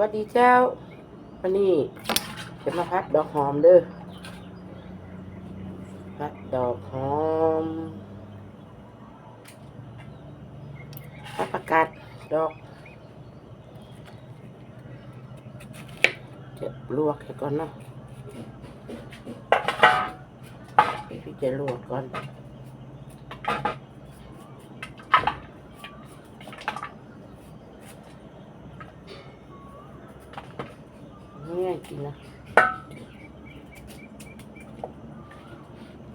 วัสดีเจ้าวันนี้จะมาพัดดอกหอมเด้อพัดดอกหอมพัดประกาศดอกจะลวกให้ก่อนเนาะพี่จะลวกก่อน ง่ายจ ริงนะ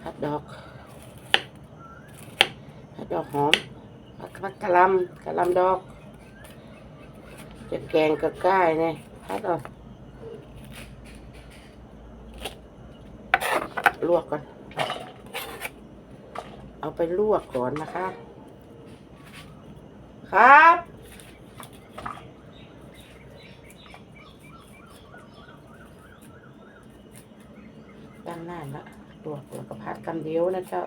ผัดดอกผัดดอกหอมผัดผัดกะลำกะลำดอก จะแกงกระก้ายเนี่ยผัดเอาลวกก่อน เอาไปลวกก่อนนะคะ ครับ ตั้งหน้าละลวกแล้วก็พัดกันเดียวนะเจ้า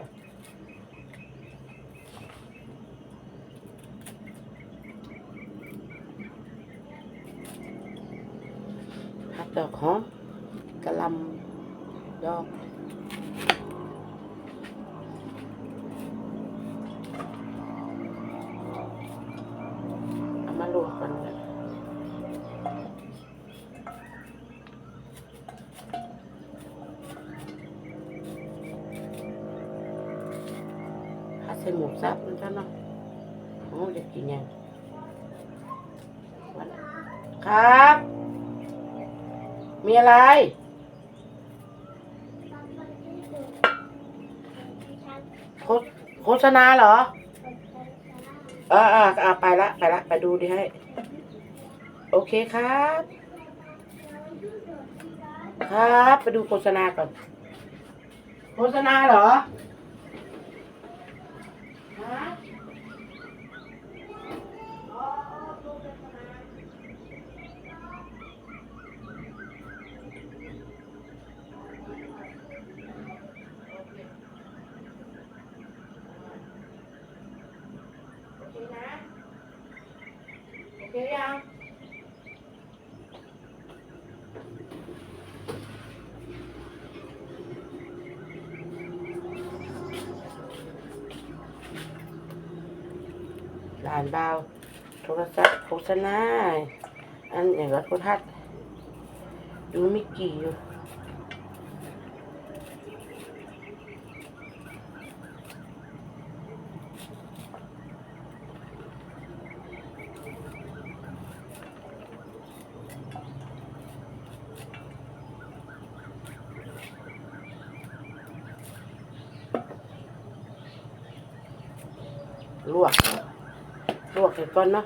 พัดดอกหอมกะลำดอก เอามาลวกกันเลยพัด ใส่หมูสับนะเจ้าเนาะโอ้จะกินยังครับ มีอะไรโฆโฆษณาเหรอ เออเออเออไปละ ไปละ ไปดูดิให้ โอเคครับ ครับ ไปดูโฆษณาก่อน โฆษณาเหรอฮะโอเคนะ โอะยังหลานเบาโทรศัพท์โฆษณาอันอย่างก็โทรทัศน์ดูไม่กี่อยู่ ลวกลวกเสร็จก่อนเนาะ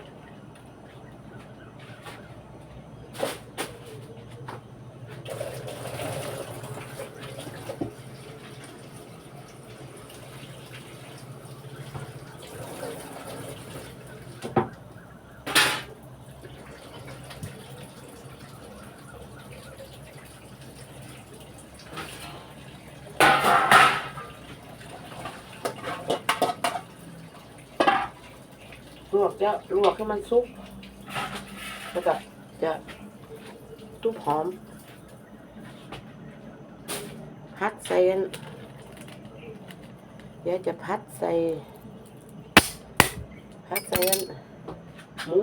ลวกจะลวกให้มันสุก แล้วก็จะตุ้มหอม พัดใส่เดี๋ยวจะพัดใส่ พัดใส่หมู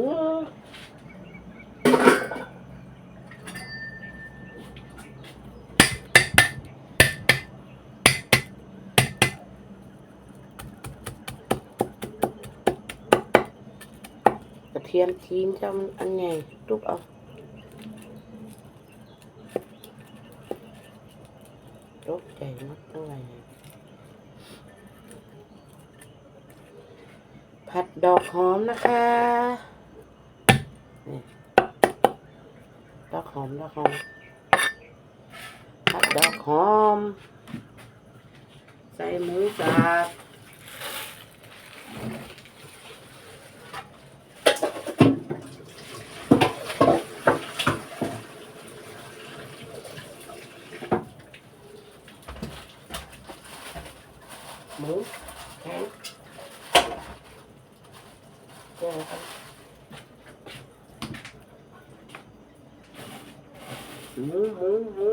กระเทียมทีมจะมันอันใหญ่ตุบเอาตกใจหมดทั้งหลายผัดดอกหอมนะคะนี่ดอกหอม ดอกหอม ผัดดอกหอม ใส่หมูสับ หมูแข็งแกงครับ หมูหมูหมู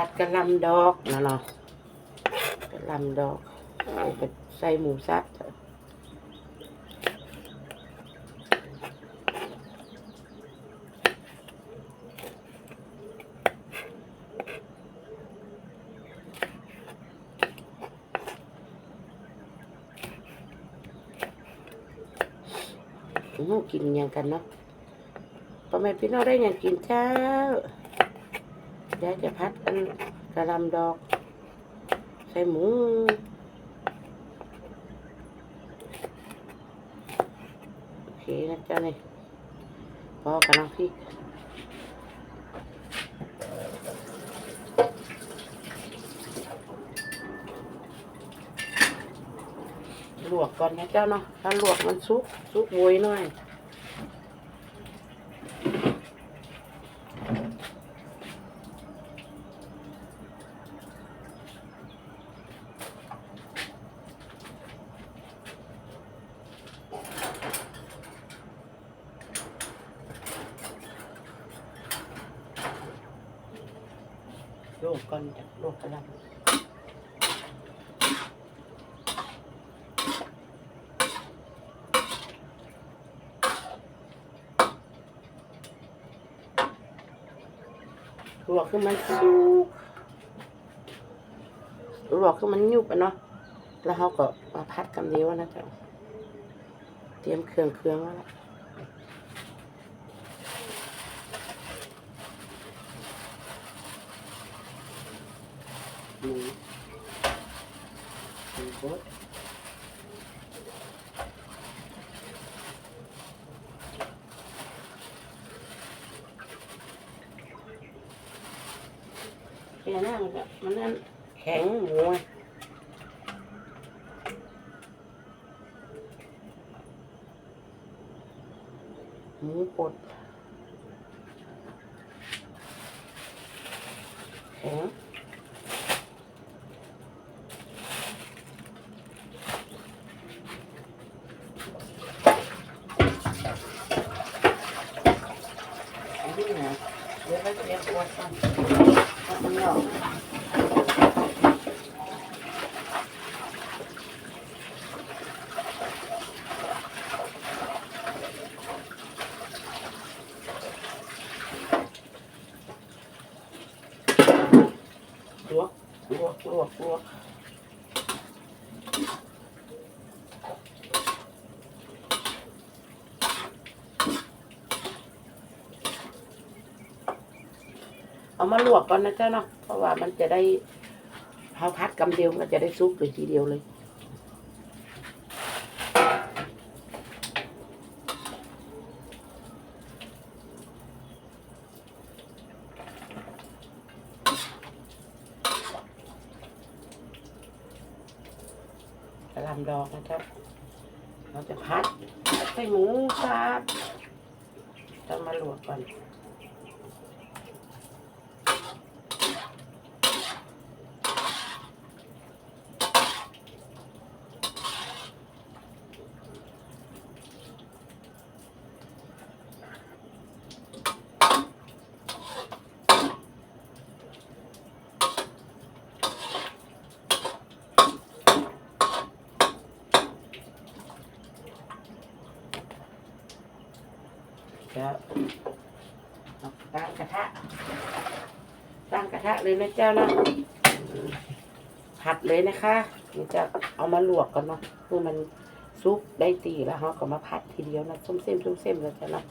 ผัดกระลำดอกนะเนาะกระลำดอกเอาไปใส่หมูสับกินยังกันเนาะพ่อแม่พี่น้องได้ยังกินเช้า เดี๋ยจะพัดอันกระลำดอก ใส่หมูโอเคนะจ๊ะนี่พอกันนะพี่ลวกก่อนนะเจ้าเนาะถ้าลวกมันสุกสุกโวยหน่อย ลวกก่อนจ้ะลวกกระหลำลวกคือมันสุกลวกคือมันยุบอะเนาะ แล้วเขาก็มาพัดกันเดียวนะจ๊ะเตรียมเครื่องเครื่องแล้ว หมูหมูบดแค่นั้นมันก็มันนั่นแข็งหมูไงหมูบดแข็ง อันนี้นะ เดี๋ยวไปเตรียมตัวกันทำมันหนอกลวกลวกลวกลวก เอามาลวกก่อนนะเจ้าเนาะเพราะว่ามันจะได้เผาพัดกำเดียวมันจะได้ซุปเลยทีเดียวเลยกระหลำดอกนะครับ เราจะพัดใส่หมูสับต้องมาลวกก่อน แล้าตั้งกระทะ ตั้งกระทะเลยนะเจ้านะผัดเลยนะคะนี่จะเอามาลวกก่อนเนาะเพื่อมันซุปได้ตีแล้วเขาก็มาผัดทีเดียวนะส้มเส้มส้มเส้มแล้วจ้ะเนาะ